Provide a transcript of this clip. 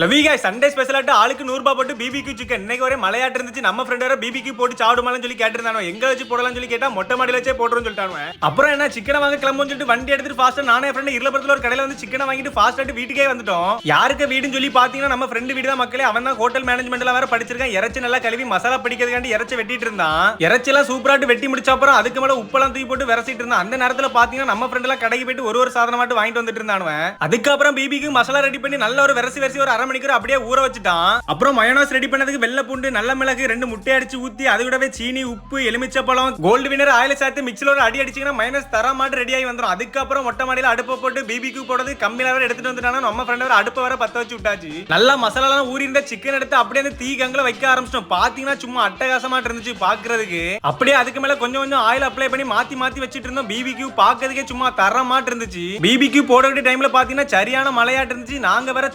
லவிகாய் Sunday ஸ்பெஷலாட்டு ஆளுக்கு நூறு ரூபாய் போட்டு பிபிக்கு சிக்கன் இன்னைக்கு ஒரே மலையாட்டு இருந்துச்சு. நம்ம ஃப்ரெண்ட் வர பிபிக்கு போட்டு சாப்பிடுமாலும் சொல்லி கேட்டிருந்தானோ? எங்க வச்சு போடலாம் சொல்லி கேட்டா மொட்டை மாடியில வச்சே போட்டுருன்னு சொல்லிட்டாங்க அப்புறம் என்ன சிக்கனை வாங்க கிளம்புன்னு சொல்லிட்டு வண்டி எடுத்துட்டு ஃபாஸ்டா நானே ஃப்ரெண்ட் இருளபுரத்துல ஒரு கடையில வந்து சிக்கனை வாங்கிட்டு ஃபாஸ்ட் வீட்டுக்கே வந்துட்டோம். யாருக்கு வீடுன்னு சொல்லி பாத்தீங்கன்னா நம்ம ஃப்ரெண்டு வீடு தான் மக்களே. அவன் தான் ஹோட்டல் மேனேஜ்மெண்ட்ல வேற படிச்சிருக்கான். இறச்சி நல்லா கழுவி மசாலா பிடிக்கிறதுக்காண்டி இறச்சி வெட்டிட்டு இருந்தான். இறைச்சி எல்லாம் சூப்பராட்டு வெட்டி முடிச்ச அப்புறம் அதுக்கு மேல உப்பெல்லாம் தூக்கி போட்டு விரசிட்டு இருந்தான். அந்த நேரத்துல பாத்தீங்கன்னா நம்ம ஃப்ரெண்ட் எல்லாம் கடைக்கு போயிட்டு ஒரு ஒரு சாதனமாட்டு வாங்கிட்டு வந்துட்டு இருந்தானுவன் அதுக்கப்புறம் பிபிக்கு மசாலா ரெடி பண்ணி நல்ல ஒரு விரசி விரசி ஒரு அரை மணிக்கூர் அப்படியே ஊற வச்சுட்டான். அப்புறம் மயோனஸ் ரெடி பண்ணதுக்கு வெள்ளை பூண்டு நல்ல மிளகு ரெண்டு முட்டை அடிச்சு ஊத்தி அது கூடவே சீனி உப்பு எலுமிச்சப்பழம் கோல்டு வினர் ஆயில சேர்த்து மிக்சில ஒரு அடி அடிச்சிங்கன்னா மைனஸ் தர மாட்டு ரெடி ஆகி வந்துடும் அதுக்கப்புறம் மொட்டை மாடியில அடுப்பை போட்டு பிபிக்கு போடுறது கம்மியில வேற எடுத்துட்டு வந்துட்டானா நம்ம ஃப்ரெண்ட் வேற அடுப்பை வேற பத்த வச்சு விட்டாச்சு. நல்லா மசாலா ஊறி இருந்த சிக்கன் எடுத்து அப்படியே அந்த தீ கங்கில வைக்க ஆரம்பிச்சிட்டோம். பாத்தீங்கன்னா சும்மா அட்டகாசமா இருந்துச்சு பாக்குறதுக்கு. அப்படியே அதுக்கு மேல கொஞ்சம் கொஞ்சம் ஆயில் அப்ளை பண்ணி மாத்தி மாத்தி வச்சிட்டு இருந்தோம். பிபிக்கு பாக்குறதுக்கே சும்மா தர மாட்டு இருந்துச்சு பிபிக்கு போட வேண்டிய டைம்ல பாத்தீங்கன்னா சரியான மழையாட்டு இருந்துச்சு. நாங்க வேற